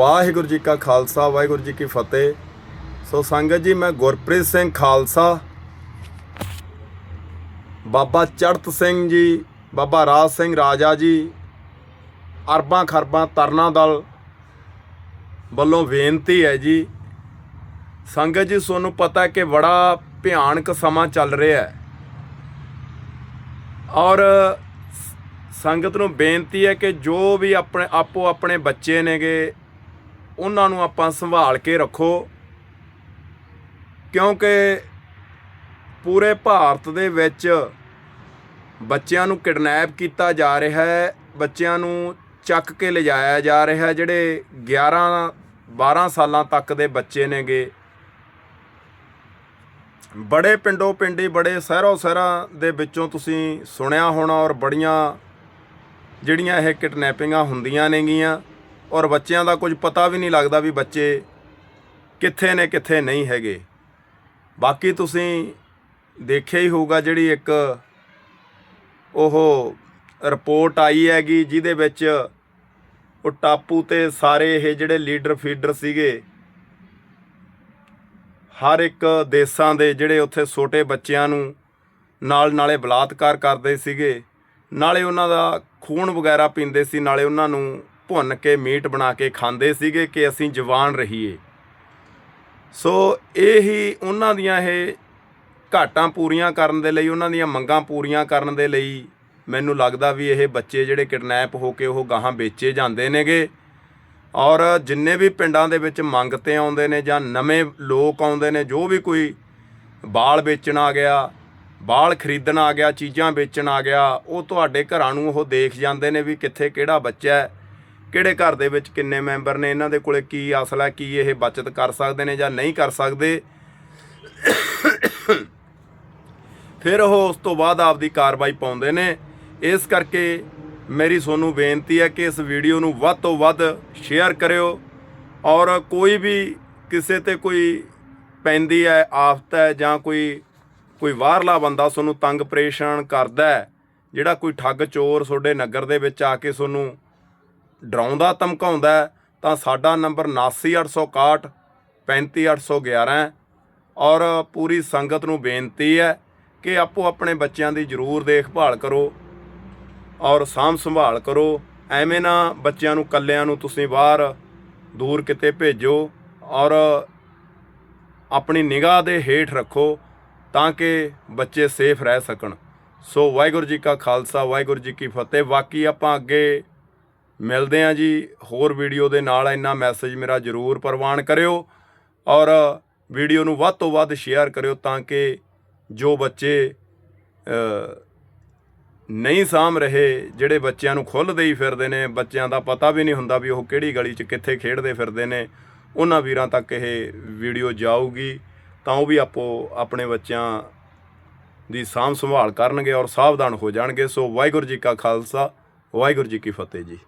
ਵਾਹਿਗੁਰੂ ਜੀ ਕਾ ਖਾਲਸਾ, ਵਾਹਿਗੁਰੂ ਜੀ ਕੀ ਫਤਿਹ। ਸੋ ਸੰਗਤ ਜੀ, ਮੈਂ ਗੁਰਪ੍ਰੀਤ ਸਿੰਘ ਖਾਲਸਾ, ਬਾਬਾ ਚੜਤ ਸਿੰਘ ਜੀ, ਬਾਬਾ ਰਾਜ ਸਿੰਘ ਰਾਜਾ ਜੀ, ਅਰਬਾਂ ਖਰਬਾਂ ਤਰਨਾ ਦਲ ਵੱਲੋਂ ਬੇਨਤੀ ਹੈ ਜੀ। ਸੰਗਤ ਜੀ, ਤੁਹਾਨੂੰ ਪਤਾ ਕਿ ਬੜਾ ਭਿਆਨਕ ਸਮਾਂ ਚੱਲ ਰਿਹਾ ਹੈ। ਔਰ ਸੰਗਤ ਨੂੰ ਬੇਨਤੀ ਹੈ ਕਿ ਜੋ ਵੀ ਆਪਣੇ ਆਪੋ ਆਪਣੇ ਬੱਚੇ ਨੇਗੇ ਉਹਨਾਂ ਨੂੰ ਆਪਾਂ ਸੰਭਾਲ ਕੇ ਰੱਖੋ, ਕਿਉਂਕਿ ਪੂਰੇ ਭਾਰਤ ਦੇ ਵਿੱਚ ਬੱਚਿਆਂ ਨੂੰ ਕਿਡਨੈਪ ਕੀਤਾ ਜਾ ਰਿਹਾ ਹੈ, ਬੱਚਿਆਂ ਨੂੰ ਚੱਕ ਕੇ ਲਿਜਾਇਆ ਜਾ ਰਿਹਾ ਹੈ, ਜਿਹੜੇ 11 12 ਸਾਲਾਂ ਤੱਕ ਦੇ ਬੱਚੇ ਨੇਗੇ। ਬੜੇ ਪਿੰਡੋਂ ਪਿੰਡੀ, ਬੜੇ ਸ਼ਹਿਰੋਂ ਸ਼ਹਿਰਾਂ ਦੇ ਵਿੱਚੋਂ ਤੁਸੀਂ ਸੁਣਿਆ ਹੋਣਾ ਔਰ ਬੜੀਆਂ ਜਿਹੜੀਆਂ ਇਹ ਕਿਡਨੈਪਿੰਗਾਂ ਹੁੰਦੀਆਂ ਨੇਗੀਆਂ। ਔਰ ਬੱਚਿਆਂ ਦਾ ਕੁਝ ਪਤਾ ਵੀ ਨਹੀਂ ਲੱਗਦਾ ਵੀ ਬੱਚੇ ਕਿੱਥੇ ਨੇ, ਕਿੱਥੇ ਨਹੀਂ ਹੈਗੇ। ਬਾਕੀ ਤੁਸੀਂ ਦੇਖਿਆ ਹੀ ਹੋਊਗਾ ਜਿਹੜੀ ਇੱਕ ਉਹ ਰਿਪੋਰਟ ਆਈ ਹੈਗੀ ਜਿਹਦੇ ਵਿੱਚ ਉਹ ਟਾਪੂ ਤੇ ਸਾਰੇ ਇਹ ਜਿਹੜੇ ਲੀਡਰ ਫੀਡਰ ਸੀਗੇ, ਹਰ ਇੱਕ ਦੇਸ਼ਾਂ ਦੇ ਜਿਹੜੇ ਉੱਥੇ ਛੋਟੇ ਬੱਚਿਆਂ ਨੂੰ ਨਾਲ ਨਾਲੇ ਬਲਾਤਕਾਰ ਕਰਦੇ ਸੀਗੇ। ਨਾਲੇ ਉਹਨਾਂ ਦਾ ਖੂਨ ਵਗੈਰਾ ਪੀਂਦੇ ਸੀ, ਨਾਲੇ ਉਹਨਾਂ ਨੂੰ ਭੁੰਨ ਕੇ ਮੀਟ ਬਣਾ ਕੇ ਖਾਂਦੇ ਸੀਗੇ ਕਿ ਅਸੀਂ ਜਵਾਨ ਰਹੀਏ। ਸੋ ਇਹ ਹੀ ਉਹਨਾਂ ਦੀਆਂ ਇਹ ਘਾਟਾਂ ਪੂਰੀਆਂ ਕਰਨ ਦੇ ਲਈ, ਉਹਨਾਂ ਦੀਆਂ ਮੰਗਾਂ ਪੂਰੀਆਂ ਕਰਨ ਦੇ ਲਈ ਮੈਨੂੰ ਲੱਗਦਾ ਵੀ ਇਹ ਬੱਚੇ ਜਿਹੜੇ ਕਿਡਨੈਪ ਹੋ ਕੇ ਉਹ ਗਾਹਾਂ ਵੇਚੇ ਜਾਂਦੇ ਨੇਗੇ। ਔਰ ਜਿੰਨੇ ਵੀ ਪਿੰਡਾਂ ਦੇ ਵਿੱਚ ਮੰਗ ਤੇ ਆਉਂਦੇ ਨੇ ਜਾਂ ਨਵੇਂ ਲੋਕ ਆਉਂਦੇ ਨੇ, ਜੋ ਵੀ ਕੋਈ ਬਾਲ ਵੇਚਣ ਆ ਗਿਆ, ਬਾਲ ਖਰੀਦਣ ਆ ਗਿਆ, ਚੀਜ਼ਾਂ ਵੇਚਣ ਆ ਗਿਆ, ਉਹ ਤੁਹਾਡੇ ਘਰਾਂ ਨੂੰ ਉਹ ਦੇਖ ਜਾਂਦੇ ਨੇ ਵੀ ਕਿੱਥੇ ਕਿਹੜਾ ਬੱਚਾ ਹੈ। ਕਿਹੜੇ ਘਰ ਦੇ ਵਿੱਚ ਕਿੰਨੇ ਮੈਂਬਰ ਨੇ, ਇਹਨਾਂ ਦੇ ਕੋਲੇ ਕੀ ਅਸਲ ਹੈ, ਕੀ ਇਹ ਬਚਤ ਕਰ ਸਕਦੇ ਨੇ ਜਾਂ ਨਹੀਂ ਕਰ ਸਕਦੇ। ਫਿਰ ਉਹ ਉਸ ਤੋਂ ਬਾਅਦ ਆਪਦੀ ਕਾਰਵਾਈ ਪਾਉਂਦੇ ਨੇ। ਇਸ ਕਰਕੇ ਮੇਰੀ ਤੁਹਾਨੂੰ ਬੇਨਤੀ ਹੈ ਕਿ ਇਸ ਵੀਡੀਓ ਨੂੰ ਵੱਧ ਤੋਂ ਵੱਧ ਸ਼ੇਅਰ ਕਰਿਓ ਔਰ ਕੋਈ ਵੀ ਕਿਸੇ ਤੇ ਕੋਈ ਪੈਂਦੀ ਹੈ, ਆਫਤ ਹੈ ਜਾਂ ਕੋਈ ਕੋਈ ਬਾਹਰਲਾ ਬੰਦਾ ਤੁਹਾਨੂੰ ਤੰਗ ਪਰੇਸ਼ਾਨ ਕਰਦਾ ਹੈ, ਜਿਹੜਾ ਕੋਈ ਠੱਗ ਚੋਰ ਤੁਹਾਡੇ ਨਗਰ ਦੇ ਵਿੱਚ ਆ ਕੇ ਤੁਹਾਨੂੰ ਡਰਾਉਂਦਾ, ਧਮਕਾਉਂਦਾ ਤਾਂ ਸਾਡਾ ਨੰਬਰ 79861 35811 ਹੈ ਔਰ ਪੂਰੀ ਸੰਗਤ ਨੂੰ ਬੇਨਤੀ ਹੈ ਕਿ ਆਪੋ ਆਪਣੇ ਬੱਚਿਆਂ ਦੀ ਜ਼ਰੂਰ ਦੇਖਭਾਲ ਕਰੋ ਔਰ ਸਾਂਭ ਸੰਭਾਲ ਕਰੋ। ਐਵੇਂ ਨਾ ਬੱਚਿਆਂ ਨੂੰ, ਕੱਲਿਆਂ ਨੂੰ ਤੁਸੀਂ ਬਾਹਰ ਦੂਰ ਕਿਤੇ ਭੇਜੋ ਔਰ ਆਪਣੀ ਨਿਗਾਹ ਦੇ ਹੇਠ ਰੱਖੋ ਤਾਂ ਕਿ ਬੱਚੇ ਸੇਫ ਰਹਿ ਸਕਣ। ਸੋ ਵਾਹਿਗੁਰੂ ਜੀ ਕਾ ਖਾਲਸਾ, ਵਾਹਿਗੁਰੂ ਜੀ ਕੀ ਫਤਿਹ। ਬਾਕੀ ਆਪਾਂ ਅੱਗੇ ਮਿਲਦੇ ਹਾਂ ਜੀ ਹੋਰ ਵੀਡੀਓ ਦੇ ਨਾਲ। ਇੰਨਾ ਮੈਸੇਜ ਮੇਰਾ ਜ਼ਰੂਰ ਪ੍ਰਵਾਨ ਕਰਿਓ ਔਰ ਵੀਡੀਓ ਨੂੰ ਵੱਧ ਤੋਂ ਵੱਧ ਸ਼ੇਅਰ ਕਰਿਓ ਤਾਂ ਕਿ ਜੋ ਬੱਚੇ ਨਹੀਂ ਸਾਂਭ ਰਹੇ, ਜਿਹੜੇ ਬੱਚਿਆਂ ਨੂੰ ਖੁੱਲ੍ਹਦੇ ਹੀ ਫਿਰਦੇ ਨੇ, ਬੱਚਿਆਂ ਦਾ ਪਤਾ ਵੀ ਨਹੀਂ ਹੁੰਦਾ ਵੀ ਉਹ ਕਿਹੜੀ ਗਲੀ 'ਚ ਕਿੱਥੇ ਖੇਡਦੇ ਫਿਰਦੇ ਨੇ, ਉਹਨਾਂ ਵੀਰਾਂ ਤੱਕ ਇਹ ਵੀਡੀਓ ਜਾਊਗੀ ਤਾਂ ਉਹ ਵੀ ਆਪੋ ਆਪਣੇ ਬੱਚਿਆਂ ਦੀ ਸਾਂਭ ਸੰਭਾਲ ਕਰਨਗੇ ਔਰ ਸਾਵਧਾਨ ਹੋ ਜਾਣਗੇ। ਸੋ ਵਾਹਿਗੁਰੂ ਜੀ ਕਾ ਖਾਲਸਾ, ਵਾਹਿਗੁਰੂ ਜੀ ਕੀ ਫਤਿਹ ਜੀ।